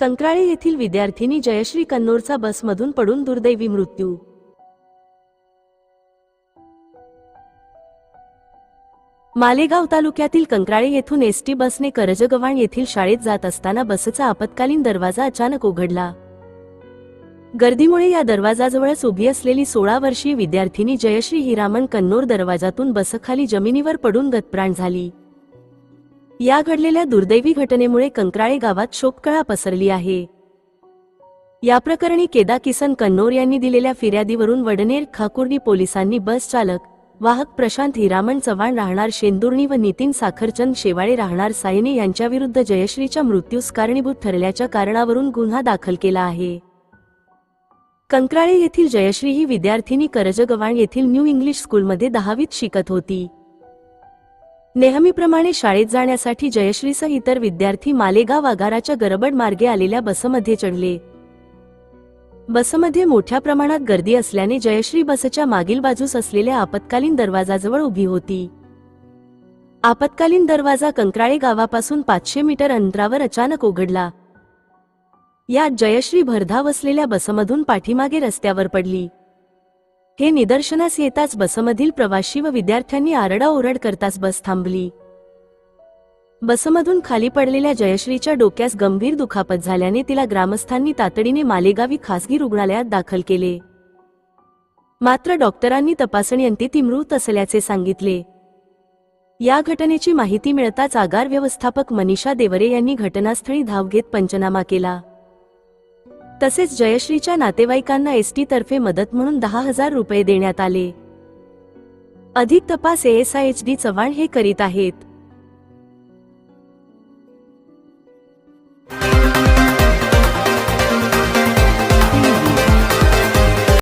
कंत्राळे येथील विद्यार्थिनी जयश्री कन्नोरचा बसमधून पडून दुर्दैवी मृत्यू. मालेगाव तालुक्यातील कंत्राळे येथून एसटी बसने करजगव्हाण येथील शाळेत जात असताना बसचा आपत्कालीन दरवाजा अचानक उघडला. गर्दीमुळे या दरवाजाजवळच उभी असलेली सोळा वर्षीय विद्यार्थिनी जयश्री हिरामण कन्नोर दरवाजातून बसखाली जमिनीवर पडून गतप्राण झाली. या घडलेल्या दुर्दैवी घटनेमुळे कंत्राळे गावात शोककळा पसरली आहे. या प्रकरणी केदा किसन कन्नोर यांनी दिलेल्या फिर्यादीवरून वडनेर खाकुर्डी पोलिसांनी बस चालक वाहक प्रशांत हिरामण चव्हाण राहणार शेंदुर्णी व नितीन साखरचंद शेवाळे राहणार सायने यांच्याविरुद्ध जयश्रीच्या मृत्यूस कारणीभूत ठरल्याच्या कारणावरून गुन्हा दाखल केला आहे. कंत्राळे येथील जयश्री ही विद्यार्थिनी करजगवाण येथील न्यू इंग्लिश स्कूलमध्ये दहावीत शिकत होती. नेहमीप्रमाणे शाळेत जाण्यासाठी जयश्रीसह इतर विद्यार्थी मालेगाव आगाराच्या गरबड मार्गे आलेल्या बसमध्ये चढले. बसमध्ये मोठ्या प्रमाणात गर्दी असल्याने जयश्री बसच्या मागील बाजूस असलेल्या आपत्कालीन दरवाजाजवळ उभी होती. आपत्कालीन दरवाजा कंत्राळे गावापासून पाचशे मीटर अंतरावर अचानक उघडला. यात जयश्री भरधाव असलेल्या बसमधून पाठीमागे रस्त्यावर पडली. हे निदर्शनास येताच बसमधील प्रवाशी व विद्यार्थ्यांनी आरडाओरड करताच बस थांबली. बसमधून खाली पडलेल्या जयश्रीच्या डोक्यास गंभीर दुखापत झाल्याने तिला ग्रामस्थांनी तातडीने मालेगावी खासगी रुग्णालयात दाखल केले. मात्र डॉक्टरांनी तपासणीअंती ती मृत असल्याचे सांगितले. या घटनेची माहिती मिळताच आगार व्यवस्थापक मनीषा देवरे यांनी घटनास्थळी धाव घेत पंचनामा केला. तसेच जयश्रीच्या नातेवाईकांना एसटी तर्फे मदत म्हणून दहा हजार रुपये देण्यात आले. अधिक तपास एएसआय एच डी चव्हाण हे करीत आहेत.